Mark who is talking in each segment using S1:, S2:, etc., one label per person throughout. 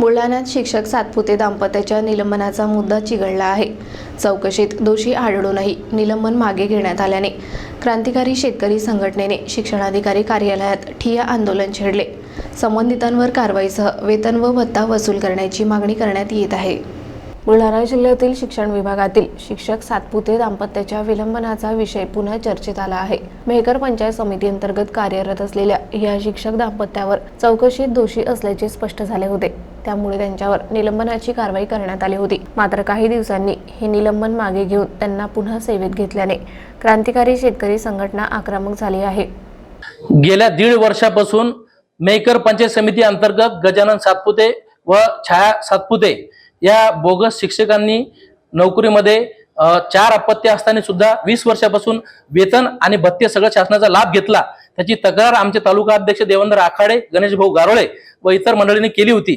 S1: बुलढाण्यात शिक्षक सातपुते दाम्पत्याच्या निलंबनाचा मुद्दा चिघळला आहे. चौकशीत दोषी आढळूनही निलंबन मागे घेण्यात आल्याने क्रांतिकारी शेतकरी संघटनेने शिक्षणाधिकारी कार्यालयात ठिय्या आंदोलन छेडले. संबंधितांवर कारवाईसह वेतन व भत्ता वसूल करण्याची मागणी करण्यात येत आहे. बुलढाणा जिल्ह्यातील शिक्षण विभागातील शिक्षक सातपुते दाम्पत्याच्या विलंबनाचा विषय पुन्हा चर्चेत आला आहे. मेहकर पंचायत समिती अंतर्गत कार्यरत असलेल्या या शिक्षक दाम्पत्यावर चौकशीत दोषी असल्याचे स्पष्ट झाले होते. त्यामुळे त्यांच्यावर निलंबनाची कारवाई करण्यात आली होती. मात्र काही दिवसांनी हे निलंबन मागे घेऊन त्यांना पुन्हा सेवेत घेतल्याने क्रांतिकारी शेतकरी संघटना आक्रमक झाली आहे.
S2: गेल्या दीड वर्षापासून मेकर पंचायत समिती अंतर्गत गजानन सातपुते व छाया सातपुते या बोगस शिक्षकांनी नोकरीमध्ये चार अपत्य असताना सुद्धा वीस वर्षापासून वेतन आणि भत्ते सगळं शासनाचा लाभ घेतला. त्याची तक्रार आमचे तालुका अध्यक्ष देवेंद्र आखाडे गणेश भाऊ गारोळे व इतर मंडळींनी केली होती.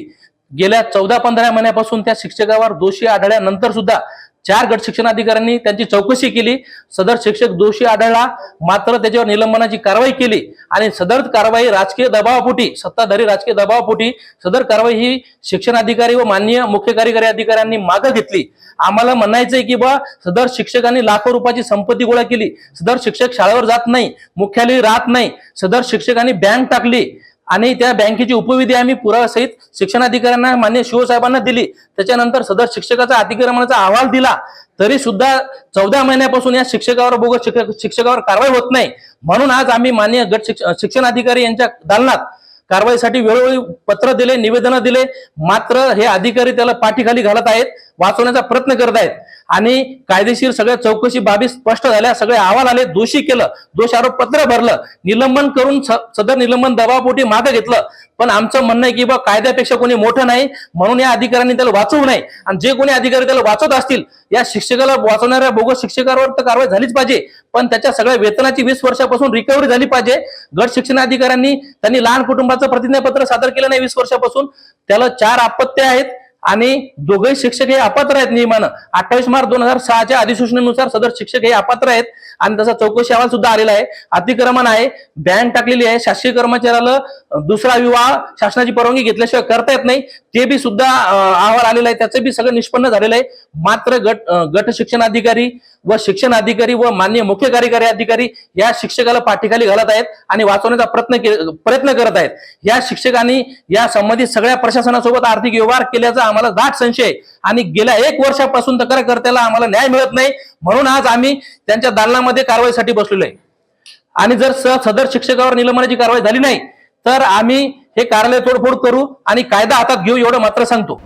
S2: गेल्या चौदा पंधरा महिन्यापासून त्या शिक्षकावर दोषी आढळल्यानंतर सुद्धा चार गट शिक्षण अधिकाऱ्यांनी त्यांची चौकशी केली. सदर शिक्षक दोषी आढळला. मात्र त्याच्यावर निलंबनाची कारवाई केली आणि सदर कारवाई राजकीय दबावापोटी सत्ताधारी राजकीय दबावापोटी सदर कारवाई ही शिक्षण अधिकारी व माननीय मुख्य कार्यकारी अधिकाऱ्यांनी मागं घेतली. आम्हाला म्हणायचंय की बा सदर शिक्षकांनी लाखो रुपयाची संपत्ती गोळा केली. सदर शिक्षक शाळेवर जात नाही मुख्यालय राहत नाही. सदर शिक्षकांनी बँक टाकली. आणि त्या बँकेची उपविधी आम्ही पुराव्यासहित शिक्षणाधिकाऱ्यांना मान्य शिवसाहेबांना दिली. त्याच्यानंतर सदर शिक्षकाचा अतिक्रमणाचा अहवाल दिला. तरी सुद्धा चौदा महिन्यापासून या शिक्षकावर बोगस शिक्षक शिक्षकावर कारवाई होत नाही. म्हणून आज आम्ही मान्य गट शिक्ष- शिक्षण अधिकारी यांच्या दालनात कारवाईसाठी वेळोवेळी पत्र दिले निवेदनं दिले. मात्र हे अधिकारी त्याला पाठीखाली घालत आहेत वाचवण्याचा प्रयत्न करत आहेत. आणि कायदेशीर सगळ्या चौकशी बाबी स्पष्ट झाल्या सगळे अहवाल आले दोषी केलं दोष आरोप पत्र भरलं. निलंबन करून स- सदर निलंबन दबावपोटी मागे घेतलं. पण आमचं म्हणणं आहे की बा कायद्यापेक्षा कोणी मोठं नाही म्हणून या अधिकाऱ्यांनी त्याला वाचवू नये. आणि जे कोणी अधिकारी त्याला वाचवत असतील या शिक्षकाला वाचवणाऱ्या बोगस शिक्षकावर तर कारवाई झालीच पाहिजे. पण त्याच्या सगळ्या वेतनाची वीस वर्षापासून रिकव्हरी झाली पाहिजे. गट शिक्षण अधिकाऱ्यांनी त्यांनी लहान कुटुंबाचं प्रतिज्ञापत्र सादर केलं नाही वीस वर्षापासून. त्याला चार अपत्य आहेत आणि दोघही शिक्षक हे अपात्र आहेत नियमानं. अठ्ठावीस मार्च दोन हजार सहाच्या अधिसूचनेनुसार सदर शिक्षक हे अपात्र आहेत आणि त्याचा चौकशी अहवाल सुद्धा आलेला आहे. अतिक्रमण आहे बँक टाकलेली आहे शासकीय कर्मचाऱ्याला दुसरा विवाह शासनाची परवानगी घेतल्याशिवाय करता येत नाही. ते बी सुद्धा अहवाल आलेला आहे. त्याचं बी सगळं निष्पन्न झालेलं आहे. मात्र गट गट शिक्षण अधिकारी व शिक्षण अधिकारी व मान्य मुख्य कार्यकारी अधिकारी या शिक्षकाला पाठीखाली घालत आहेत आणि वाचवण्याचा प्रयत्न के- प्रयत्न करत आहेत. या शिक्षकांनी या संबंधित सगळ्या प्रशासनासोबत आर्थिक व्यवहार केल्याचा आम्हाला दाट संशय आणि गेल्या एक वर्षापासून तक्रारकर्त्याला आम्हाला न्याय मिळत नाही. म्हणून आज आम्ही त्यांच्या दालनामध्ये कारवाईसाठी बसलेलो आहे. आणि जर स- सदर शिक्षकावर निलंबनाची कारवाई झाली नाही तर आम्ही हे कार्यालय तोडफोड करू आणि कायदा हातात घेऊ एवढं मात्र सांगतो.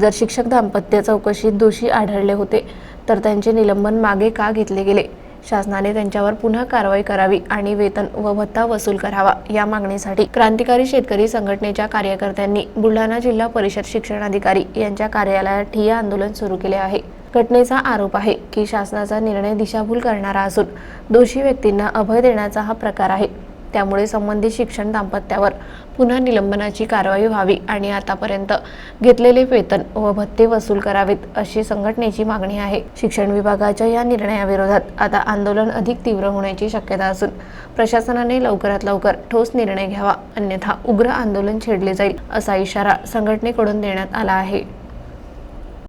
S1: जर शिक्षक दाम्पत्य चौकशीत दोषी आढळले होते तर त्यांचे निलंबन मागे का घेतले गेले? शासनाने त्यांच्यावर पुन्हा कारवाई करावी आणि वेतन व भत्ता वसूल करावा या मागणीसाठी क्रांतिकारी शेतकरी संघटनेच्या कार्यकर्त्यांनी बुलढाणा जिल्हा परिषद शिक्षणाधिकारी यांच्या कार्यालयात ठिय्या आंदोलन सुरू केले आहे. घटनेचा आरोप आहे की शासनाचा निर्णय दिशाभूल करणारा असून दोषी व्यक्तींना अभय देण्याचा हा प्रकार आहे. त्यामुळे संबंधित शिक्षण दाम्पत्यावर पुन्हा निलंबनाची कारवाई व्हावी आणि आतापर्यंत घेतलेले वेतन व भत्ते वसूल करावेत अशी संघटनेची मागणी आहे. शिक्षण विभागाच्या या निर्णयाविरोधात आता आंदोलन अधिक तीव्र होण्याची शक्यता असून प्रशासनाने लवकरात लवकर ठोस निर्णय घ्यावा अन्यथा उग्र आंदोलन छेडले जाईल असा इशारा संघटनेकडून देण्यात आला आहे.